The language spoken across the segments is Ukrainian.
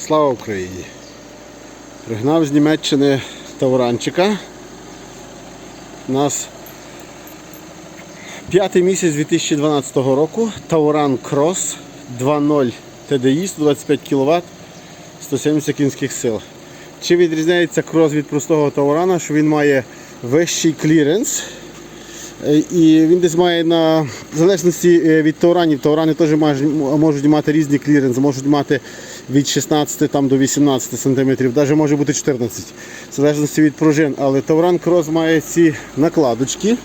Слава Україні! Пригнав з Німеччини Тауранчика. У нас п'ятий місяць 2012 року. Тауран Крос 2.0 TDI 125 кВт 170 кінських сил. Чи відрізняється крос від простого таурана, що він має вищий кліренс. Е, І він десь має на в залежності е, від тауранів. Таурани теж можуть мати різні кліренси, можуть мати від 16 там, до 18 см, навіть може бути 14 в залежності від пружин. Але Тауран Крос має ці накладочки,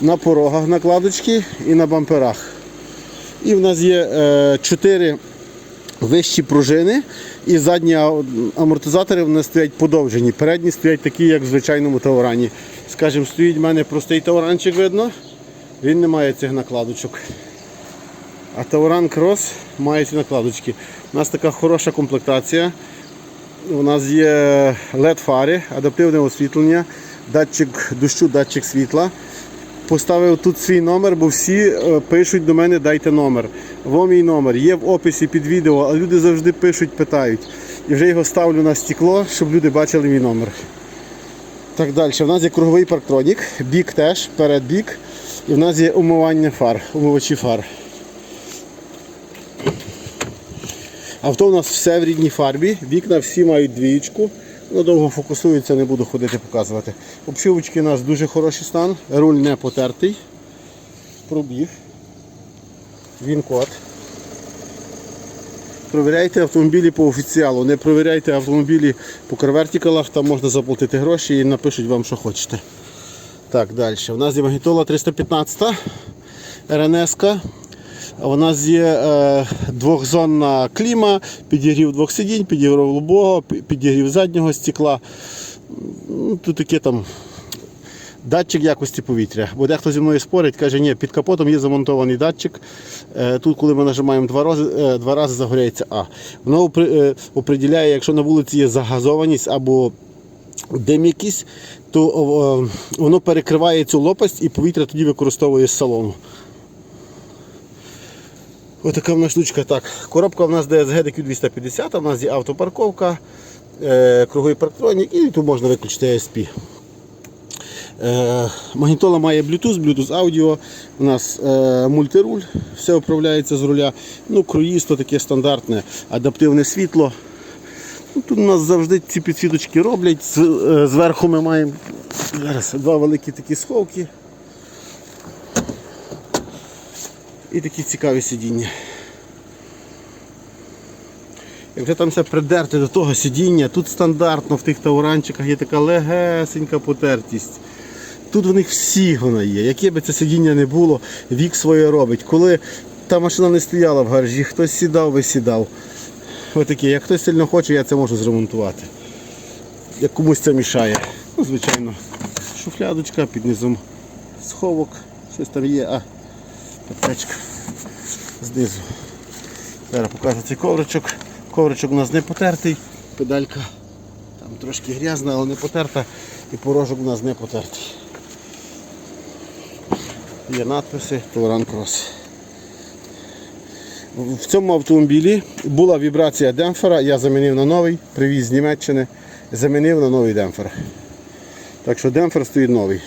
на порогах накладочки і на бамперах. І в нас є е, 4 вищі пружини і задні амортизатори в стоять подовжені. Передні стоять такі, як в звичайному таурані. Скажімо, стоїть в мене простий тауранчик видно, він не має цих накладочок. А Тауран Крос має ці накладочки. У нас така хороша комплектація. У нас є LED фари, адаптивне освітлення, датчик дощу, датчик світла. Поставив тут свій номер, бо всі е, пишуть до мене дайте номер. Во мій номер є в описі під відео, а люди завжди пишуть, питають. І вже його ставлю на стекло, щоб люди бачили мій номер. Так далі. У нас є круговий парктронік, бік теж, перед бік. І в нас є умивання фар, умивачі фар. Авто у нас все в рідній фарбі, вікна всі мають двієчку. Ну, довго фокусується, не буду ходити показувати. Обшивочки у нас дуже хороший стан, руль не потертий. Пробіг. Він код. Провіряйте автомобілі по офіціалу, не провіряйте автомобілі по карвертикалах, там можна заплатити гроші і напишуть вам, що хочете. Так, далі. У нас є магнітола 315 РНС. У нас є е, двохзонна кліма, підігрів двох сидінь, підігрів лобового, підігрів заднього стекла. Ну, Тут таке там датчик якості повітря. Бо дехто зі мною спорить, каже, ні, під капотом є замонтований датчик. Е, Тут, коли ми нажимаємо два рази, е, два рази загоряється А. Воно е, определяє, якщо на вулиці є загазованість або дим якийсь, то воно перекриває цю лопасть і повітря тоді використовує з салону. Отака в нас штучка. Так, коробка в нас DSG DQ250, у нас є автопарковка, круговий парктронік і тут можна виключити ESP. Е, магнітола має Bluetooth, Bluetooth аудіо, у нас е, мультируль, все управляється з руля. Ну, круїз то таке стандартне, адаптивне світло. Ну, тут у нас завжди ці підсвіточки роблять. Е, Зверху ми маємо зараз два великі такі сховки. І такі цікаві сидіння. Як вже там все придерти до того сидіння, тут стандартно в тих тауранчиках є така легесенька потертість. Тут в них всі вона є. Яке би це сидіння не було, вік своє робить. Коли та машина не стояла в гаражі, хтось сідав, висідав. Отаке, як хтось сильно хоче, я це можу зремонтувати. Як комусь це мішає. Ну, звичайно, шуфлядочка, під низом сховок, щось там є, а аптечка знизу. Зараз покажу цей ковричок. Ковричок у нас не потертий, педалька там трошки грязна, але не потерта. І порожок у нас не потертий. Є надписи Тауран Крос. В цьому автомобілі була вібрація демпфера, я замінив на новий, привіз з Німеччини, замінив на новий демпфер. Так що демпфер стоїть новий.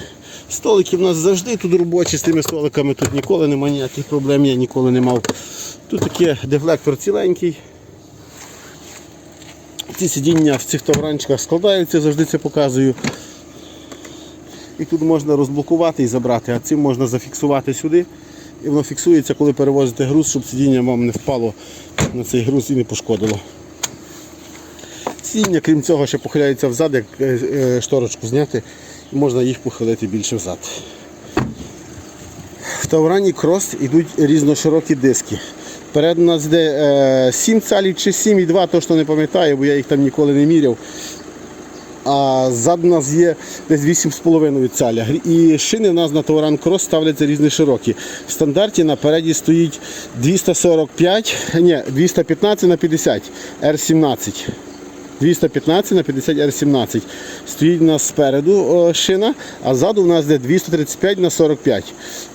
Столики в нас завжди тут робочі, з тими столиками тут ніколи немає ніяких проблем, я ніколи не мав. Тут таке дефлектор ціленький. Ці сидіння в цих тавранчиках складаються, завжди це показую. І тут можна розблокувати і забрати, а цим можна зафіксувати сюди. І воно фіксується, коли перевозите груз, щоб сидіння вам не впало на цей груз і не пошкодило. Сидіння, крім цього, ще похиляються взад, як е, е, шторочку зняти, і можна їх похилити більше взад. В Таурані Крос йдуть різноширокі диски. Вперед у нас йде е, 7 цалів чи 7,2, точно не пам'ятаю, бо я їх там ніколи не міряв. А ззаду у нас є десь 8,5 цаля. І шини у нас на Тауран Крос ставляться різні широкі. В стандарті напереді стоїть 245, ні, 215 на 50 R17. 215 на 50 R17. Стоїть у нас спереду шина, а ззаду у нас йде 235 на 45.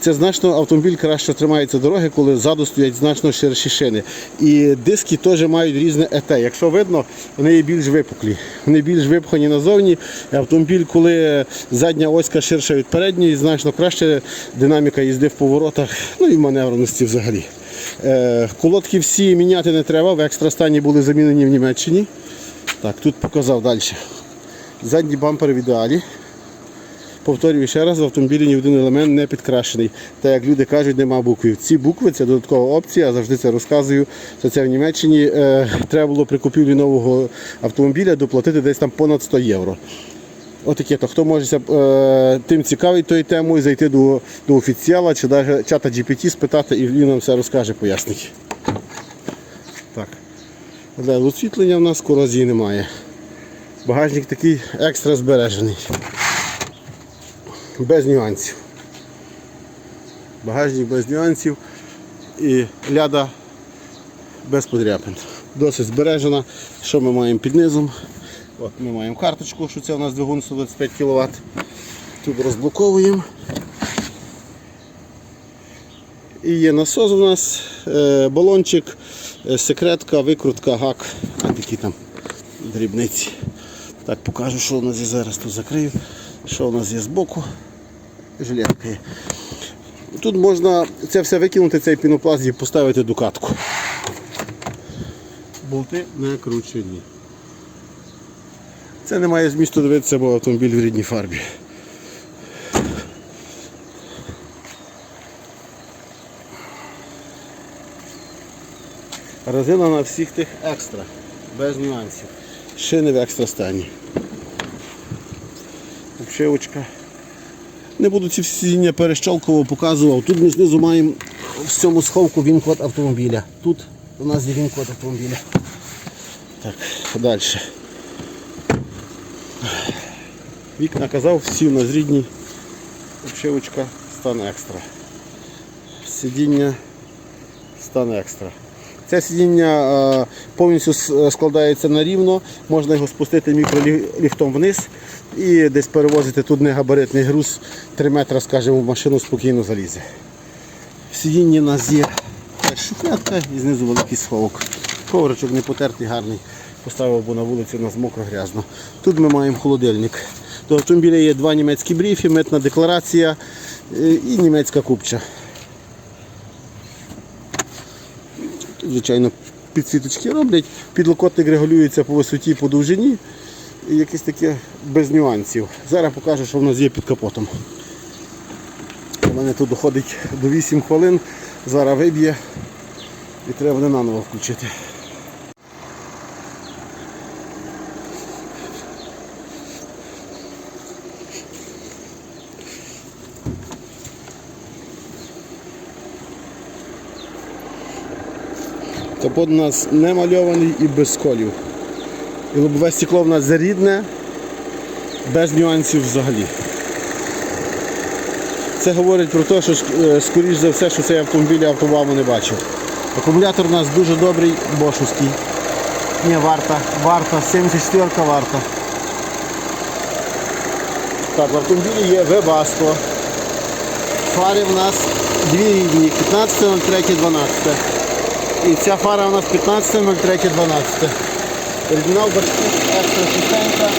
Це значно автомобіль краще тримається дороги, коли ззаду стоять значно ширші шини. І диски теж мають різне ЕТ. Якщо видно, вони є більш випуклі. Вони більш випхані назовні. Автомобіль, коли задня оська ширша від передньої, значно краще динаміка їзди в поворотах, ну і в маневреності взагалі. Е, Колодки всі міняти не треба, в екстрастані були замінені в Німеччині. Так, тут показав далі. Задній бампер в ідеалі. Повторюю ще раз, в автомобілі ні один елемент не підкрашений. Та як люди кажуть, нема буквів. Ці букви це додаткова опція, я завжди це розказую. Що це в Німеччині е, треба було при купівлі нового автомобіля доплатити десь там понад 100 євро. Отаке, то хто може е, тим цікавий тою темою, зайти до, до офіціала чи навіть чата GPT спитати і він нам все розкаже, пояснить. Але освітлення в нас корозії немає. Багажник такий екстра збережений. Без нюансів. Багажник без нюансів і ляда без подряпин. Досить збережена. Що ми маємо під низом? От Ми маємо карточку, що це у нас двигун 125 кВт. Тут розблоковуємо. І є насос у нас, е, балончик, е, секретка, викрутка, гак, а такі там дрібниці. Так, покажу, що у нас є зараз тут закрию. Що у нас є збоку. Жилетка є. Тут можна це все викинути, цей пінопласт і поставити дукатку. Болти не кручені. Це не має змісту дивитися, бо автомобіль в рідній фарбі. Резина на всіх тих екстра, без нюансів. Шини в екстра стані. Обшивочка. Не буду ці сидіння перещолково показував. Тут ми знизу маємо в цьому сховку він-код автомобіля. Тут у нас є він-код автомобіля. Так, далі. Вікна казав, всі у нас рідні. Обшивочка стан екстра. Сидіння стан екстра. Це сидіння е, повністю складається на рівно, можна його спустити мікроліфтом вниз і десь перевозити тут негабаритний груз 3 метри, скажімо, в машину спокійно залізе. В сидінні у нас є теж шухлядка і знизу великий сховок. Ковричок не потертий, гарний. Поставив, бо на вулиці у нас мокро грязно. Тут ми маємо холодильник. До автомобіля є два німецькі бріфи, митна декларація е, і німецька купча. Звичайно, підсвіточки роблять, підлокотник регулюється по висоті, по довжині. І якесь таке без нюансів. Зараз покажу, що в нас є під капотом. У мене тут доходить до 8 хвилин, зараз виб'є і треба буде наново включити. Капот у нас не мальований і без сколів. І лобове стекло в нас зарідне, без нюансів взагалі. Це говорить про те, що е, скоріш за все, що цей автомобіль я автоваму не бачив. Акумулятор у нас дуже добрий, бошовський. Ні, варта, варта, 74 варта. Так, в автомобілі є Webasto. Фари в нас дві рівні, 15.03.12. І ця фара у нас 15.03.12. Оригінал екстра чистенька,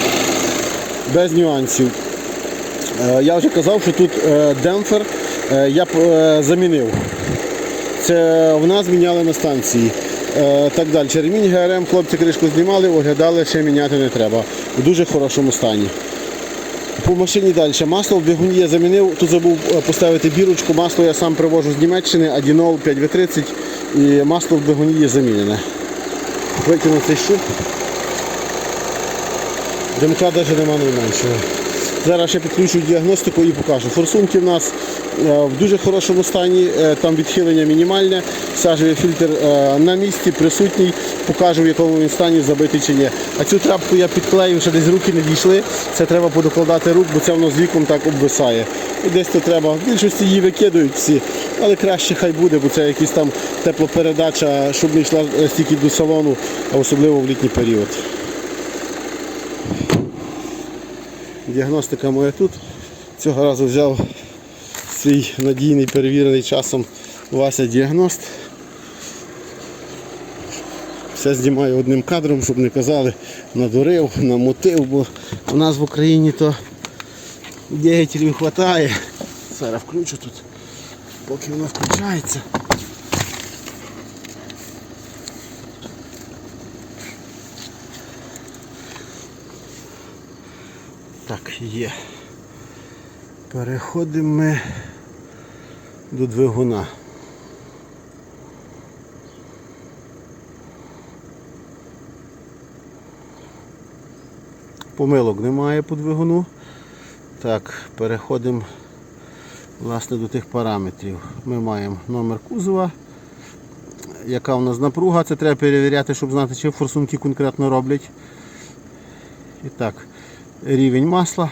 без нюансів. Е, Я вже казав, що тут е, демпфер е, я замінив. Це в нас міняли на станції. Так далі. Ремінь ГРМ хлопці кришку знімали, оглядали, ще міняти не треба. В дуже хорошому стані. По машині далі. Масло в двигуні я замінив. Тут забув поставити бірочку. Масло я сам привожу з Німеччини, Адінол 5В30 і масло в двигуні є замінене. Викинув цей щуп. Димка навіть нема найменшого. Зараз ще підключу діагностику і покажу. Форсунки в нас е, в дуже хорошому стані, е, там відхилення мінімальне, сажевий фільтр е, на місці, присутній, покажу в якому він стані, забитий чи ні. А цю трапку я підклеїв, ще десь руки не дійшли. Це треба подокладати рук, бо це воно з віком так обвисає. І десь то треба. В більшості її викидують всі, але краще хай буде, бо це якась там теплопередача, щоб не йшла е, стільки до салону, а особливо в літній період. Діагностика моя тут. Цього разу взяв свій надійний перевірений часом Вася діагност. Все знімаю одним кадром, щоб не казали надурив, намотив, бо у нас в Україні то діятелів вистачає. Зараз включу тут, поки воно включається. Так, є. Переходимо ми до двигуна. Помилок немає по двигуну. Так, переходимо власне до тих параметрів. Ми маємо номер кузова. Яка у нас напруга, це треба перевіряти, щоб знати, чи форсунки конкретно роблять. І так, рівень масла.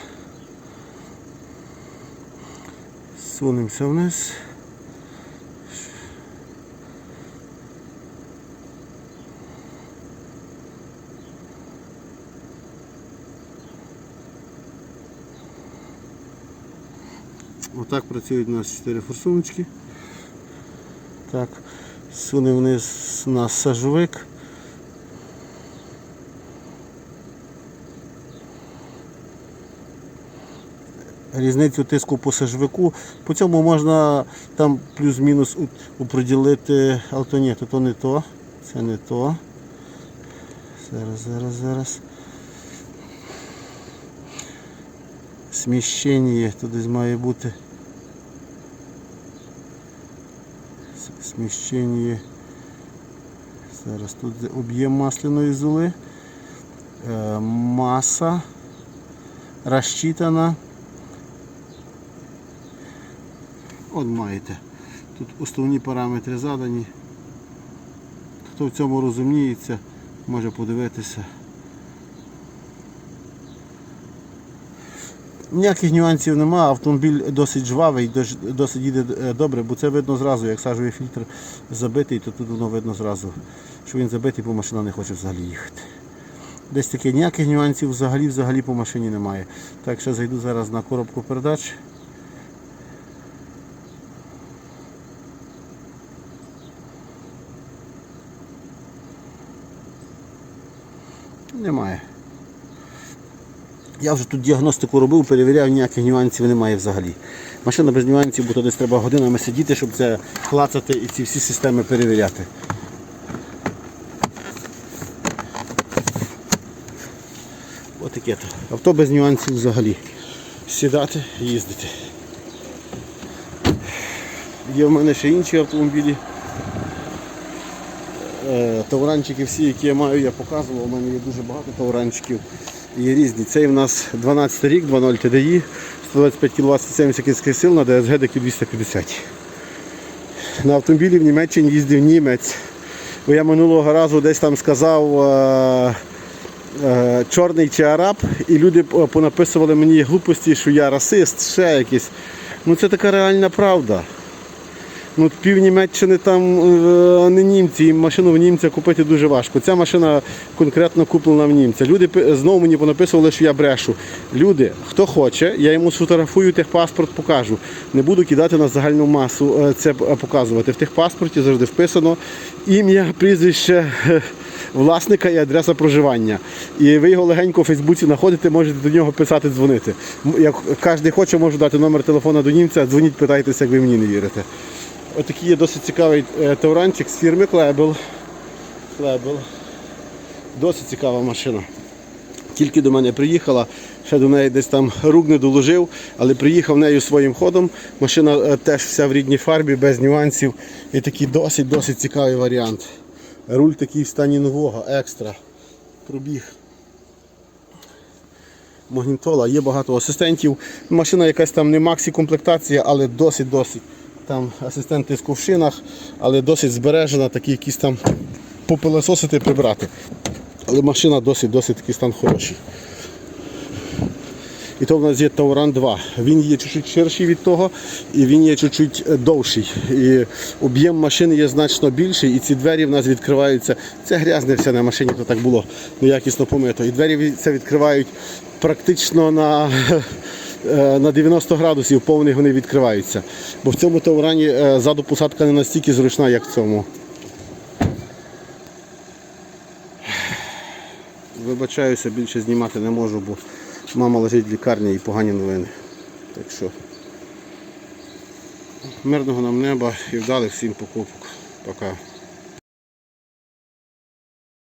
Сунемося вниз. Отак працюють у нас 4 форсуночки. Так, суне вниз у нас сажовик. Різницю тиску по сажовику. По цьому можна там плюс-мінус оприділити, але то ні, то, то не то. Це не то. Зараз, зараз, зараз. Сміщення тут десь має бути. Сміщення. Зараз тут об'єм масляної золи. Е, Маса розчитана. От маєте. Тут основні параметри задані. Хто в цьому розуміється, може подивитися. Ніяких нюансів немає, автомобіль досить жвавий, досить їде е, добре, бо це видно зразу, як сажовий фільтр забитий, то тут воно видно зразу, що він забитий, бо машина не хоче взагалі їхати. Десь таке ніяких нюансів взагалі взагалі по машині немає. Так, ще зайду зараз на коробку передач. Немає. Я вже тут діагностику робив, перевіряв, ніяких нюансів немає взагалі. Машина без нюансів, бо то десь треба годинами сидіти, щоб це клацати і ці всі системи перевіряти. Отаке то. Авто без нюансів взагалі. Сідати, їздити. Є в мене ще інші автомобілі. Е, Тауранчики всі, які я маю, я показував. У мене є дуже багато тауранчиків. Є різні. Цей в нас 12 рік, 2.0 TDI, 125 кВт 170 кінських сил на DSG DQ 250. На автомобілі в Німеччині їздив німець. Бо я минулого разу десь там сказав е, е, чорний чи араб, і люди понаписували мені глупості, що я расист, ще якийсь. Ну це така реальна правда. Ну, пів Німеччини там не німці, і машину в німця купити дуже важко. Ця машина конкретно куплена в німця. Люди знову мені понаписували, що я брешу. Люди, хто хоче, я йому сфотографую техпаспорт, покажу. Не буду кидати на загальну масу е, це показувати. В техпаспорті завжди вписано ім'я, прізвище е, власника і адреса проживання. І ви його легенько у Фейсбуці знаходите, можете до нього писати, дзвонити. Як кожен хоче, можу дати номер телефона до німця, дзвоніть, питайтеся, як ви мені не вірите. Отакий є досить цікавий е, тауранчик з фірми Клебел. Клебел. Досить цікава машина. Тільки до мене приїхала, ще до неї десь там рук не доложив, але приїхав нею своїм ходом. Машина е, теж вся в рідній фарбі, без нюансів. І такий досить-досить цікавий варіант. Руль такий в стані нового, екстра. Пробіг. Магнітола, є багато асистентів. Машина якась там не максі комплектація, але досить-досить. Там асистенти з ковшинах, але досить збережена, такі якісь там попилососити, прибрати. Але машина досить-досить такий стан хороший. І то в нас є Тауран 2. Він є чуть-чуть ширший від того, і він є чуть-чуть е, довший. І об'єм машини є значно більший, і ці двері в нас відкриваються. Це грязне все на машині, то так було ну, якісно помито. І двері це відкривають практично на, на 90 градусів, повних вони відкриваються. Бо в цьому Таурані е, ззаду посадка не настільки зручна, як в цьому. Вибачаюся, більше знімати не можу, бо мама лежить в лікарні і погані новини. Так що мирного нам неба і вдалих всім покупок. Пока.